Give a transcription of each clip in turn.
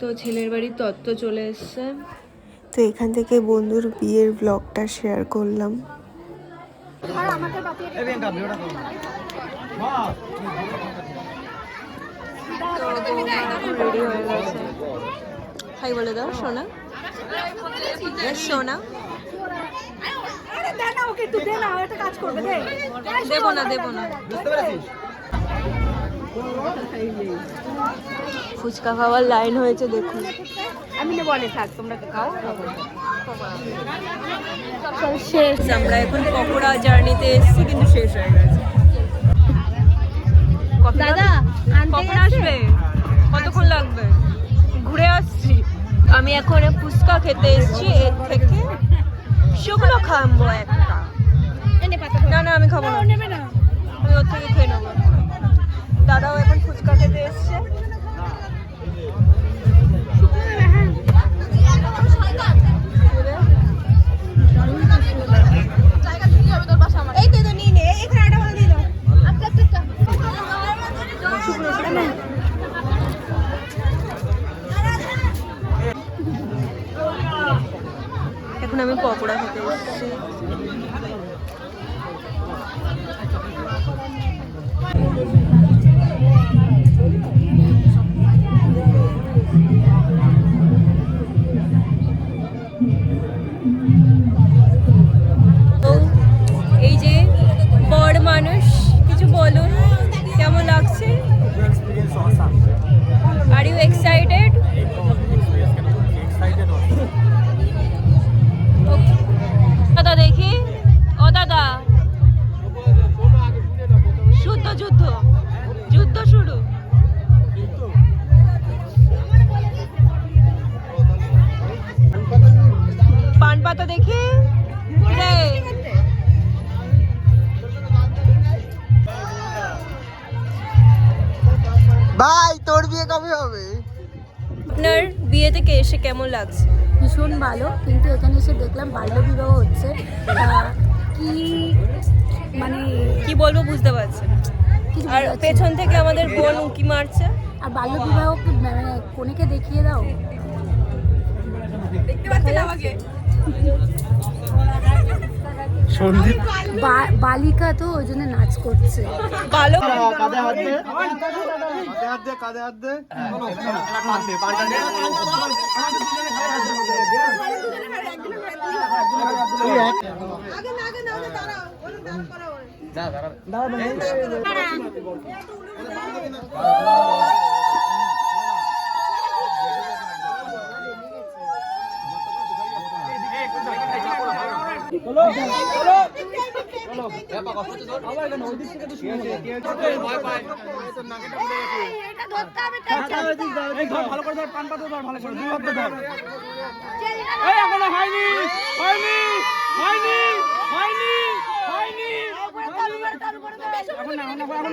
তো ছেলের বাড়ির তত্ত্ব চলে এসছে। তো এখান থেকে বন্ধুর বিয়ের ব্লগটা শেয়ার করলাম। রেডি হয়ে গেছে হাই বলে দাও সোনা। সোনা। দেবো না দেবো না। ফুচকা খাওয়ার লাইন হয়েছে দেখুন। আমি নেব অনেক থাক তোমরা তো খাও। শেষ। আমরা এখন পকোড়া জার্নিতে এসেছি কিন্তু শেষ হয়ে গেছে। দাদা কখন আসবে? কতক্ষণ লাগবে? ঘুরে আসছি। আমি এখন ফুচকা খেতে এসেছি এর থেকে শুকনো খাব একটা। না না আমি খাব না। দাদাও এখন ফুচকা খেতে এসছে। এখানে আমি পকোড়া খেতে এসেছি। পাতা দেখি। ভাই তোর বিয়ে কবে হবে? আপনার বিয়ে থেকে এসে কেমন লাগছে? ভীষণ ভালো কিন্তু এখানে এসে দেখলাম বাল্যবিবাহ হচ্ছে। আহ, কি মানে কি বলব বুঝতে পারছেন আর। পেছন থেকে আমাদের বোন উঁকি মারছে। আর বাল্যবিবাহ কি মানে কোনেকে দেখিয়ে দাও? সন্দীপ? বা- বালিকা তো ওই জন্য নাচ করছে। ভালো কাঁধে হাত দে। কাঁধে হাত দে কাঁধে হাত দে। ভালো করে ধর পান পাতা ধর ভালো করে ধর এখনও হয়নি হয়নি হয়নি হয়নি হয়নি এখন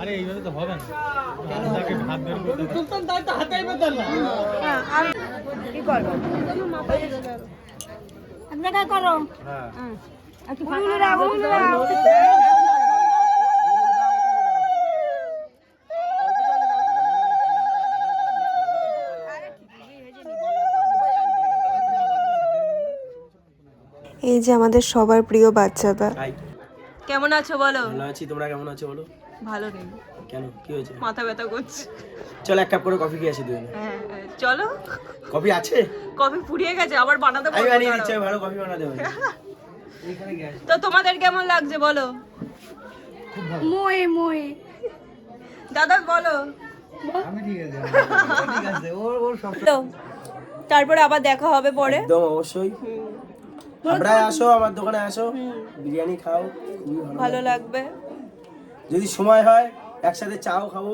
আরে এইভাবে তো হবে না। তাকে হাত আপনারা করো। একটু ফাঁকা রাখো এই যে আমাদের সবার প্রিয় বাচ্চাটা। কেমন আছো বলো? ভালো আছি তোমরা কেমন আছো বলো? ভালো নেই। কেন? কি হয়েছে? মাথা ব্যথা করছে। চলো এক কাপ করে কফি খেয়ে আসি দুজনে। হ্যাঁ হ্যাঁ, চলো। কফি আছে? কফি ফুরিয়ে গেছে আবার বানাতে আমি বলব বানিয়ে দিচ্ছি ভালো কফি বানাতে পারি তো তোমাদের কেমন লাগছে বলো? মোয়ে মোয়ে। দাদা বলো। আমি ঠিক আছে তো তারপরে আবার দেখা হবে পরে। একদম অবশ্যই। আমরা আসো আমার দোকানে আসো। বিরিয়ানি খাও খুবই ভালো। লাগবে। যদি সময় হয় একসাথে চাও খাব।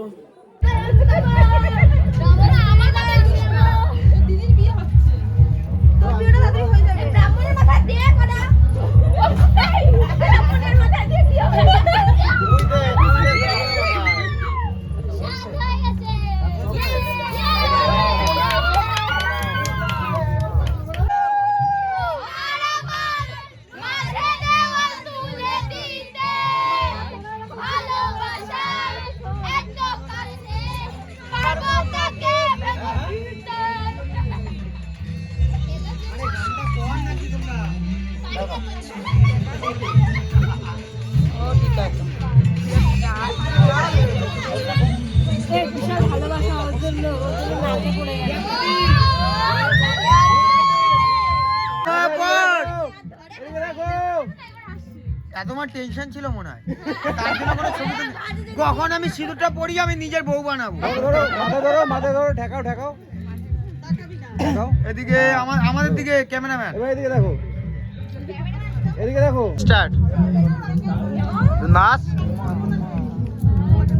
তোমার টেনশন ছিল মনে হয়। তার জন্য কোনো ছবি কখন আমি সিঁদুরটা পরি আমি নিজের বউ বানাবো। ধরো মাথা ধরো মাথা ধরো ঠেকাও ঠেকাও। এদিকে আমার আমাদের দিকে ক্যামেরাম্যান। এবার এদিকে দেখো। এদিকে দেখো। স্টার্ট। নাচ।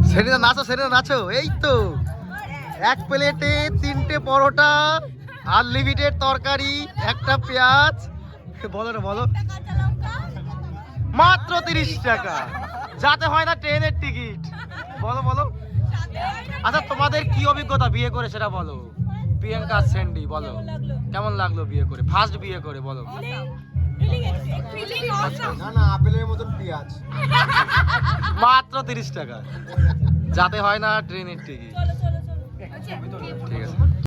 সেদিনে নাচো সেদিনে নাচো। এই তো। এক প্লেটে তিনটে পরোটা আনলিমিটেড তরকারি একটা পেঁয়াজ। বলো না বলো। মাত্র তিরিশ টাকা। যাতে হয় না ট্রেনের টিকিট। বলো বলো। আচ্ছা তোমাদের কি অভিজ্ঞতা বিয়ে করে সেটা বলো। প্রিয়াঙ্কা সেন্ডি বলো। কেমন লাগল বিয়ে করে? ফার্স্ট বিয়ে করে বলো। না না আপেলের মতন পেঁয়াজ। মাত্র তিরিশ টাকা। যাতে হয় না ট্রেনের টিকিট। ঠিক আছে।